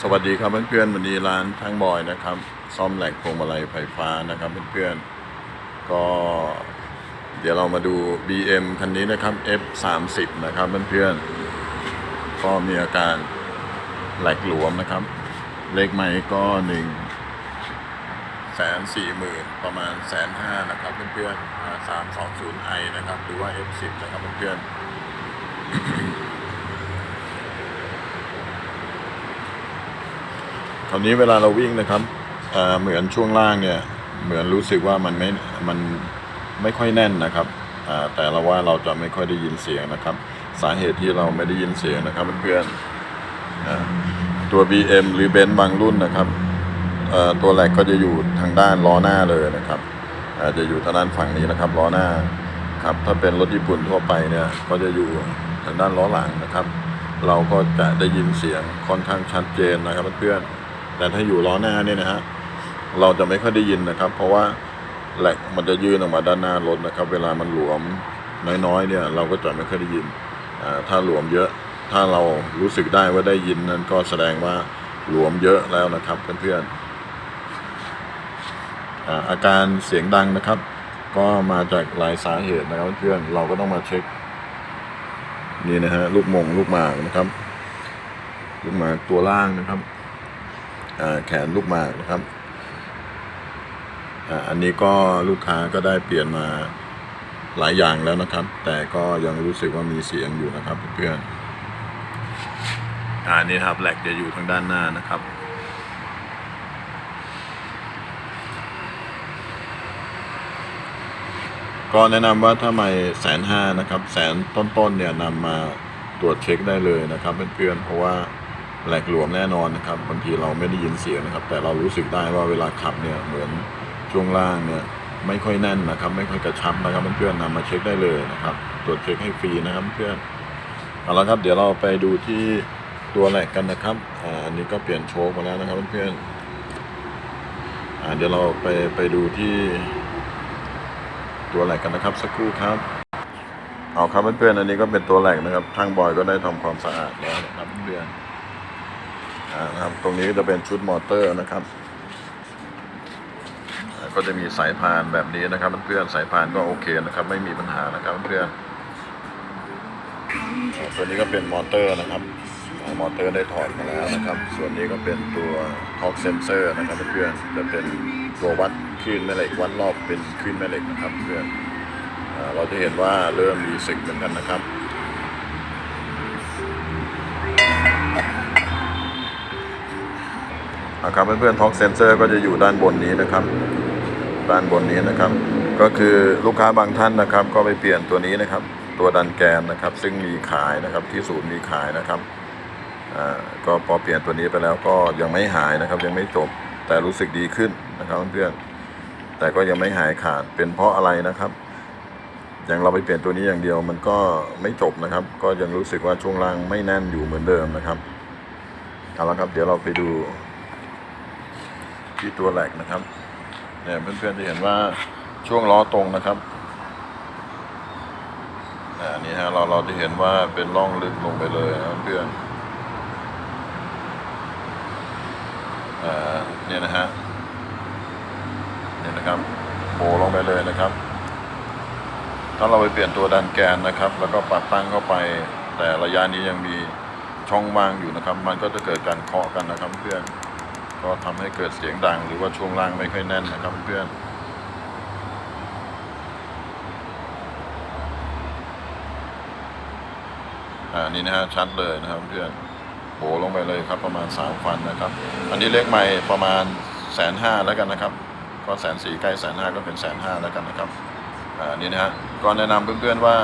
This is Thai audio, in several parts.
สวัสดีครับเพื่อนๆวันนี้ร้านทั้งบอยนะครับ ซ่อมแหลกพวงมาลัยไฟฟ้านะครับเพื่อนๆก็เดี๋ยวเรามาดู BM คันนี้นะครับ F30 นะครับเพื่อนๆก็มีอาการแหลกหลวมนะครับ เลขไม้ก็หนึ่งแสนสี่หมื่นประมาณแสนห้านะครับเพื่อนๆสามสองศูนย์ไอนะครับ หรือว่า F10 นะครับเพื่อนๆ คราวนี้เวลาเราวิ่งนะครับเหมือนช่วงล่างเนี่ยเหมือนรู้สึกว่ามันไม่มันไม่ค่อยแน่นนะครับแต่เราว่าเราจะไม่ค่อยได้ยินเสียงนะครับ สาเหตุที่เราไม่ได้ยินเสียงนะครับเพื่อนๆตัว BM หรือเบนซ์บางรุ่นนะครับเอ่อตัวแรกก็จะอยู่ทางด้านล้อหน้าเลยนะครับอาจจะอยู่ทางด้านฝั่งนี้นะครับล้อหน้าครับถ้าเป็นรถญี่ปุ่นทั่วไปเนี่ยก็จะอยู่ทางด้านล้อหลังนะครับ เราก็จะได้ยินเสียงค่อนข้างชัดเจนนะครับเพื่อนๆ แต่ถ้าอยู่ล้อหน้าเนี่ยนะฮะเราจะไม่ค่อยได้ยินนะครับ เพราะว่าแหลกมันจะยื่นออกมาด้านหน้ารถนะครับ เวลามันหลวมน้อยๆเนี่ย เราก็จะไม่ค่อยได้ยินถ้าหลวมเยอะ ถ้าเรารู้สึกได้ว่าได้ยินนั้นก็แสดงว่าหลวมเยอะแล้วนะครับเพื่อนๆอาอาการเสียงดังนะครับ ก็มาจากหลายสาเหตุนะครับเพื่อนเราก็ต้องมาเช็คนี่นะฮะลูกมงลูกหมากนะครับ ลูกหมากตัวล่างนะครับ แขนลูกหมากนะครับอันนี้ก็ลูกค้าก็ได้เปลี่ยนมาหลายอย่างแล้วนะครับ แต่ก็ยังรู้สึกว่ามีเสียงอยู่นะครับเพื่อนอ่านี่ครับแหลกจะอยู่ทางด้านหน้านะครับก็แนะนำว่าถ้าไม่แสนห้านะครับแสนต้นๆเนี่ยนำมาตรวจเช็คได้เลยนะครับเพื่อนๆเพราะว่า แหลกหลวมแน่นอนนะครับบางทีเราไม่ได้ยินเสียงนะครับ แต่เรารู้สึกได้ว่าเวลาขับเนี่ยเหมือนช่วงล่างเนี่ยไม่ค่อยแน่นนะครับ ไม่ค่อยกระชับนะครับเพื่อนๆนำมาเช็คได้เลยนะครับตรวจเช็คให้ฟรีนะครับเพื่อนเอาละครับ เดี๋ยวเราไปดูที่ตัวแหลกกันนะครับอ่าอันนี้ก็เปลี่ยนโชคมาแล้วนะครับเพื่อนๆอ่าเดี๋ยวเราไปไปดูที่ตัวแหลกกันนะครับ สักครู่ครับเอาครับเพื่อนๆอันนี้ก็เป็นตัวแหลกนะครับทางบอยก็ได้ทำความสะอาดแล้วนะครับเพื่อนอ่า นะครับ ตรงนี้จะเป็นชุดมอเตอร์นะครับ ก็จะมีสายพานแบบนี้นะครับเพื่อนสายพานก็โอเคนะครับ ไม่มีปัญหานะครับเพื่อนอ่าตัวนี้ก็เป็นมอเตอร์นะครับ มอเตอร์ได้ถอดมาแล้วนะครับ ส่วนนี้ก็เป็นตัวท็อกเซนเซอร์นะครับเพื่อนจะเป็นตัววัดคลื่นแม่เหล็กวัดรอบเป็นคลื่นแม่เหล็กนะครับเพื่อนเราจะเห็นว่าเริ่มมีสึกเหมือนกันนะครับ นะครับเพื่อนๆท็อกเซนเซอร์ก็จะอยู่ด้านบนนี้นะครับ ด้านบนนี้นะครับ ก็คือลูกค้าบางท่านนะครับ ก็ไปเปลี่ยนตัวนี้นะครับ ตัวดันแกนนะครับ ซึ่งมีขายนะครับที่ศูนย์มีขายนะครับอ่าก็พอเปลี่ยนตัวนี้ไปแล้วก็ยังไม่หายนะครับ ยังไม่จบแต่รู้สึกดีขึ้นนะครับเพื่อนๆแต่ก็ยังไม่หายขาดเป็นเพราะอะไรนะครับอย่างเราไปเปลี่ยนตัวนี้อย่างเดียวมันก็ไม่จบนะครับ ก็ยังรู้สึกว่าช่วงล่างไม่แน่นอยู่เหมือนเดิมนะครับเอาละครับ เดี๋ยวเราไปดู ที่ตัวแหลกนะครับเนี่ยเพื่อนๆจะเห็นว่าช่วงล้อตรงนะครับอ่านี่ฮะเราเราจะเห็นว่าเป็นร่องลึกลงไปเลยนะเพื่อนอ่าเนี่ยนะฮะเนี่ยนะครับโบลงไปเลยนะครับ ถ้าเราไปเปลี่ยนตัวดันแกนนะครับ แล้วก็ปรับตั้งเข้าไป แต่ระยะนี้ยังมีช่องว่างอยู่นะครับ มันก็จะเกิดการเคาะกันนะครับเพื่อน ก็ทำให้เกิดเสียงดังหรือว่าช่วงล่างไม่ค่อยแน่นนะครับเพื่อนอ่านี่นะฮะชัดเลยนะครับเพื่อนโบลงไปเลยครับประมาณสามฟันนะครับ อันนี้เลขไม่ประมาณแสนห้าแล้วกันนะครับ ก็แสนสี่ใกล้แสนห้าก็เป็นแสนห้าแล้วกันนะครับอ่านี่นะฮะก็แนะนำเพื่อนๆว่า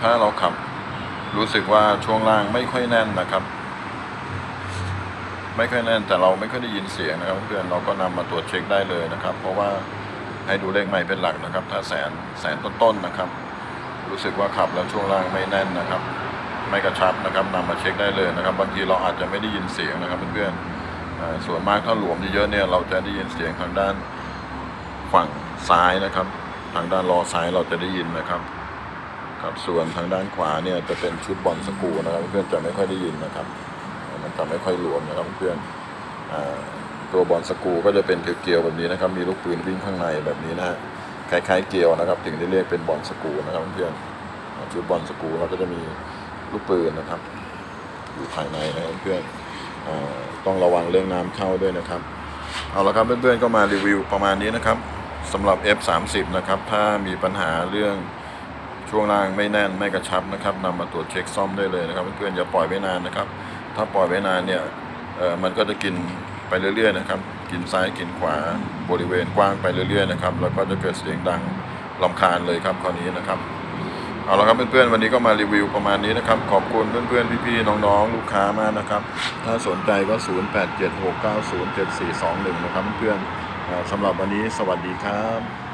ถ้าเราขับรู้สึกว่าช่วงล่างไม่ค่อยแน่นนะครับ ไม่ค่อยแน่นแต่เราไม่ค่อยได้ยินเสียงนะครับเพื่อนเราก็นำมาตรวจเช็คได้เลยนะครับ เพราะว่าให้ดูเลขใหม่เป็นหลักนะครับ ถ้าแสนแสนต้นๆนะครับ รู้สึกว่าขับแล้วช่วงล่างไม่แน่นนะครับ ไม่กระชับนะครับนำมาเช็คได้เลยนะครับบางทีเราอาจจะไม่ได้ยินเสียงนะครับเพื่อนๆส่วนมากถ้าหลวมเยอะๆเนี่ยเราจะได้ยินเสียงทางด้านฝั่งซ้ายนะครับ ทางด้านล้อซ้ายเราจะได้ยินนะครับครับส่วนทางด้านขวาเนี่ยจะเป็นชุดบอลสกูนะครับเพื่อนจะไม่ค่อยได้ยินนะครับ มันจะไม่ค่อยรวมนะครับเพื่อนอตัวบอลสกูก็จะเป็นเกลียวแบบนี้นะครับ มีลูกปืนวิ่งข้างในแบบนี้นะฮะคล้ายๆเกลียวนะครับ ถึงได้เรียกเป็นบอลสกูนะครับเพื่อนชุดบอลสกูเราก็จะมีลูกปืนนะครับ อยู่ภายในนะครับเพื่อนอต้องระวังเรื่องน้ำเข้าด้วยนะครับ เอาละครับเพื่อนๆก็มารีวิวประมาณนี้นะครับสำหรับ F30 นะครับ ถ้ามีปัญหาเรื่องช่วงล่างไม่แน่นไม่กระชับนะครับนำมาตรวจเช็คซ่อมได้เลยนะครับ เพื่อนๆอย่าปล่อยไว้นานนะครับ ถ้าปล่อยไว้นานเนี่ยมันก็จะกินไปเรื่อยๆนะครับ กินซ้ายกินขวาบริเวณกว้างไปเรื่อยๆนะครับ แล้วก็จะเกิดเสียงดังลำคาญเลยครับคราวนี้นะครับเอาละครับเพื่อนๆวันนี้ก็มารีวิวประมาณนี้นะครับ ขอบคุณเพื่อนๆพี่ๆน้องๆ ลูกค้ามากนะครับ ถ้าสนใจก็ 0876907421 นะครับเพื่อนๆสำหรับวันนี้สวัสดีครับ